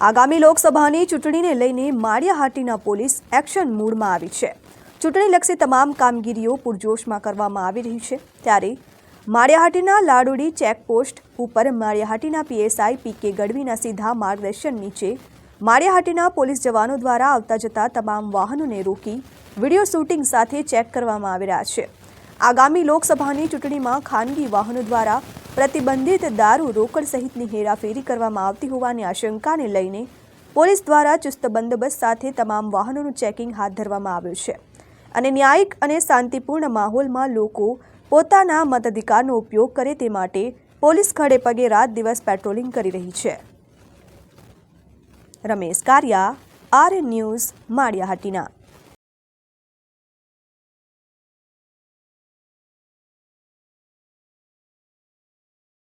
આગામી લોકસભાની ચૂંટણીને લઈને માળિયાહાટીના પોલીસ એક્શન મૂડમાં આવી છે. ચૂંટણીલક્ષી તમામ કામગીરીઓ પૂરજોશમાં કરવામાં આવી રહી છે. ત્યારે માળિયાહાટીના લાડુડી ચેકપોસ્ટ ઉપર માળિયાહાટીના પીએસઆઈ પીકે ગઢવીના સીધા માર્ગદર્શન નીચે માળિયાહાટીના પોલીસ જવાનો દ્વારા આવતા જતા તમામ વાહનોને રોકી વીડિયો શૂટિંગ સાથે ચેક કરવામાં આવી રહ્યા છે. આગામી લોકસભાની ચૂંટણીમાં ખાનગી વાહનો દ્વારા પ્રતિબંધિત દારૂ રોકડ સહિતની હેરાફેરી કરવામાં આવતી હોવાની આશંકાને લઈને પોલીસ દ્વારા ચુસ્ત બંદોબસ્ત સાથે તમામ વાહનોનું ચેકિંગ હાથ ધરવામાં આવ્યું છે. અને ન્યાયિક અને શાંતિપૂર્ણ માહોલમાં લોકો પોતાના મતાધિકારનો ઉપયોગ કરે તે માટે પોલીસ ખડે પગે રાત દિવસ પેટ્રોલિંગ કરી રહી છે. Ramesh Kariya R news, Maliyahatina.